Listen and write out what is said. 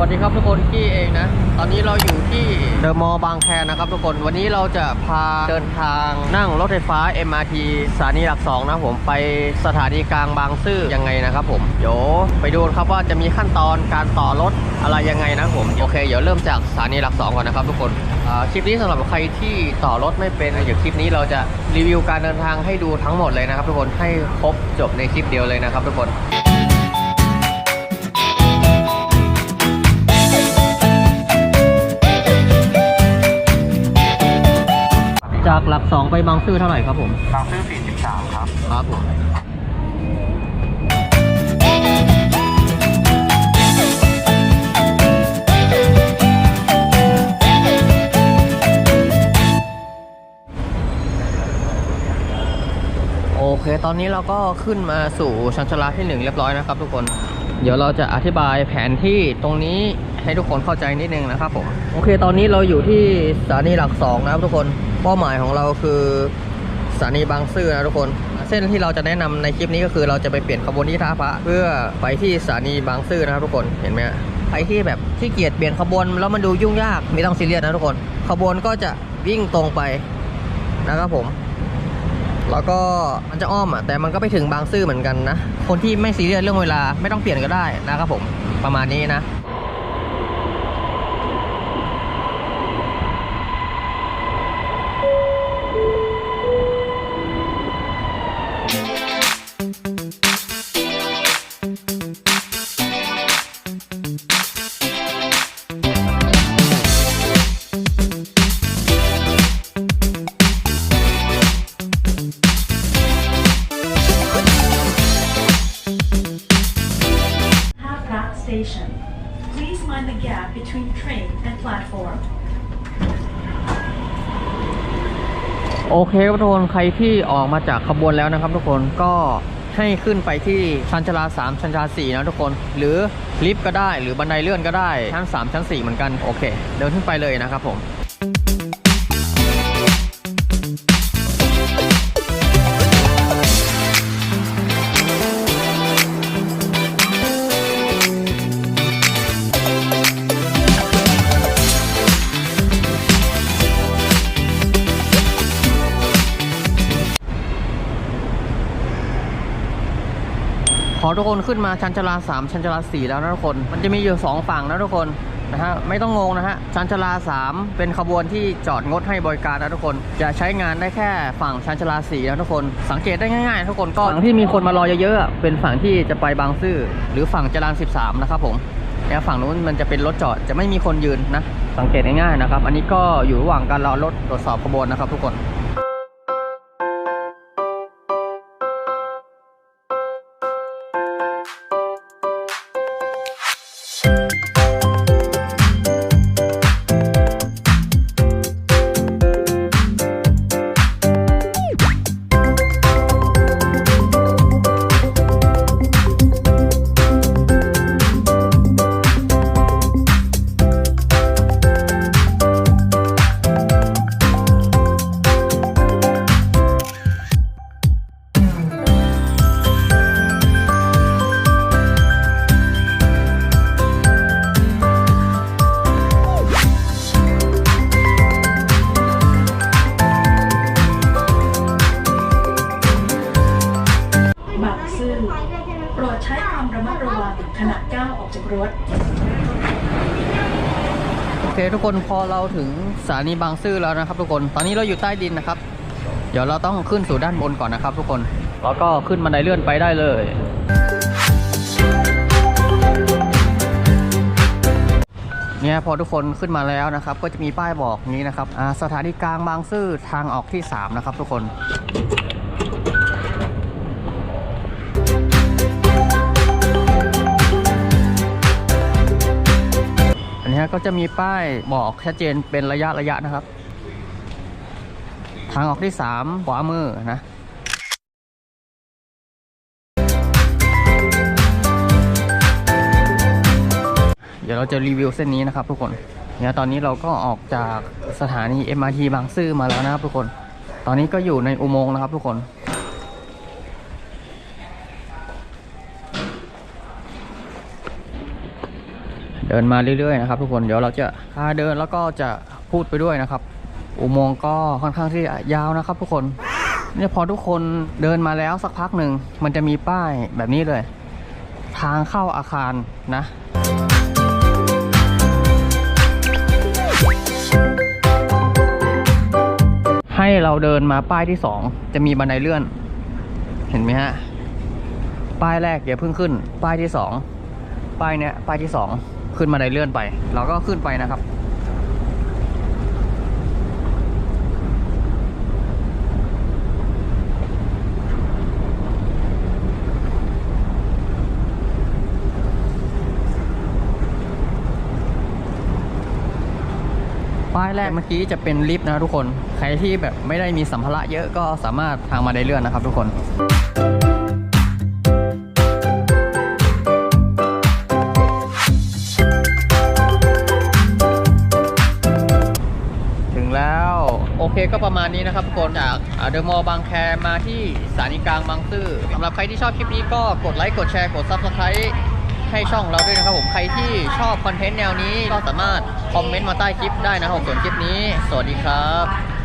วัสดีครับทุกคนกี้เองนะ ตอนนี้เราอยู่ที่เดอะมอลล์บางแคนะครับทุกคน วันนี้เราจะพาเดินทางนั่งรถไฟฟ้า MRT สถานีหลักสองนะผมไปสถานีกลางบางซื่อยังไงนะครับผม เดี๋ยวไปดูครับว่าจะมีขั้นตอนการต่อรถอะไรยังไงนะผม โอเค เดี๋ยวเริ่มจากสถานีหลักสองก่อนนะครับทุกคนคลิปนี้สำหรับใครที่ต่อรถไม่เป็นเดี๋ยวคลิปนี้เราจะรีวิวการเดินทางให้ดูทั้งหมดเลยนะครับทุกคนให้ครบจบในคลิปเดียวเลยนะครับทุกคน หลักสองไปบางซื่อเท่าไหร่ครับผม บางซื่อ43 ครับ ครับผมโอเค ตอนนี้เราก็ขึ้นมาสู่ชั้นชาลาที่หนึ่งเรียบร้อยนะครับทุกคน เดี๋ยวเราจะอธิบายแผนที่ตรงนี้ ให้ทุกคนเข้าใจนิดนึงนะครับผมโอเค ตอนนี้เราอยู่ที่สถานีหลักสองนะครับทุกคนเป้าหมายของเราคือสถานีบางซื่อนะทุกคน เส้นที่เราจะแนะนำในคลิปนี้ก็คือเราจะไปเปลี่ยนขบวนที่ท่าพระเพื่อไปที่สถานีบางซื่อนะครับทุกคนเห็นไหมฮะใครที่แบบที่เกียจเปลี่ยนขบวนแล้วมันดูยุ่งยากไม่ต้องซีเรียสนะทุกคน ขบวนก็จะวิ่งตรงไปนะครับผม แล้วก็มันจะอ้อมอะแต่มันก็ไปถึงบางซื่อเหมือนกันนะ คนที่ไม่ซีเรียสเรื่องเวลาไม่ต้องเปลี่ยนก็ได้นะครับผมประมาณนี้นะ Station. Please mind the gap between train and platform. โอเคครับทุกคนใครที่ออกมาจากขบวนแล้วนะครับ ทุกคนก็ให้ขึ้นไปที่ชั้นชาลา3ชั้นชาลา4นะทุกคน หรือลิฟต์ก็ได้หรือบันไดเลื่อนก็ได้ชั้น 3 ชั้น 4 เหมือนกัน โอเค เดินขึ้นไปเลยนะครับผม อทุกคนขึ้นมาชั้นชาลา3ชั้นชาลา4แล้วนะทุกคน มันจะมีอยู่ 2 ฝั่งนะทุกคนนะฮะไม่ต้องงงนะฮะชั้นชาลา 3 เป็นขบวนที่จอดงดให้บริการนะทุกคน จะใช้งานได้แค่ฝั่งชั้นชาลา4นะทุกคน สังเกตได้ง่ายๆ ทุกคนก็ฝั่งที่มีคนมารอเยอะๆเป็นฝั่งที่จะไปบางซื่อหรือฝั่งจราน13 นะครับผมเนี่ยฝั่งนู้นมันจะเป็นรถจอดจะไม่มีคนยืนนะ สังเกตง่ายๆนะครับ อันนี้ก็อยู่ระหว่างการรอรถตรวจสอบขบวนนะครับทุกคน ระมัดระวังขณะก้าวออกจากรถ โอเคทุกคนพอเราถึงสถานีบางซื่อแล้วนะครับ ทุกคนตอนนี้เราอยู่ใต้ดินนะครับ เดี๋ยวเราต้องขึ้นสู่ด้านบนก่อนนะครับ ทุกคนแล้วก็ขึ้นบันไดเลื่อนไปได้เลย เนี่ยพอทุกคนขึ้นมาแล้วนะครับ ก็จะมีป้ายบอกนี้นะครับอ่าสถานีกลางบางซื่อทางออกที่ 3 นะครับ ทุกคน นนี้ก็จะมีป้ายบอกชัดเจนเป็นระยะระยะนะครับ ทางออกที่ 3 ขวามือนะเดี๋ยวเราจะรีวิวเส้นนี้นะครับทุกคน เนี่ยตอนนี้เราก็ออกจากสถานี MRT บางซื่อมาแล้วนะครับทุกคน ตอนนี้ก็อยู่ในอุโมงค์นะครับทุกคน เดินมาเรื่อยๆนะครับทุกคนเดี๋ยวเราจะพาเดินแล้วก็จะพูดไปด้วยนะครับ อุโมงค์ก็ค่อนข้างที่ยาวนะครับ ทุกคนเนี่ยพอทุกคนเดินมาแล้วสักพักหนึ่งมันจะมีป้ายแบบนี้เลย ทางเข้าอาคารนะให้เราเดินมาป้ายที่สองจะมีบันไดเลื่อน เห็นไหมฮะ ป้ายแรกอย่าเพิ่งขึ้น ป้ายที่สองป้ายเนี้ยป้ายที่สอง ขึ้นบันเลื่อนไป เราก็ขึ้นไปนะครับ ป้ายแรกเมื่อกี้จะเป็นลิฟต์นะทุกคน ใครที่แบบไม่ได้มีสัมภาระเยอะก็สามารถทางมาได้เลื่อนนะครับทุกคน ก็ประมาณนี้นะครับทุกคนจากเดอะมอลล์บางแคมาที่สถานีกลางบางซื่อสำหรับใครที่ชอบคลิปนี้ก็กดไลค์กดแชร์กดซับสไคร b ์ให้ช่องเราด้วยนะครับผมใครที่ชอบคอนเทนต์แนวนี้ก็สามารถคอมเมนต์มาใต้คลิปได้นะครับผมส่วนคลิปนี้ สวัสดีครับ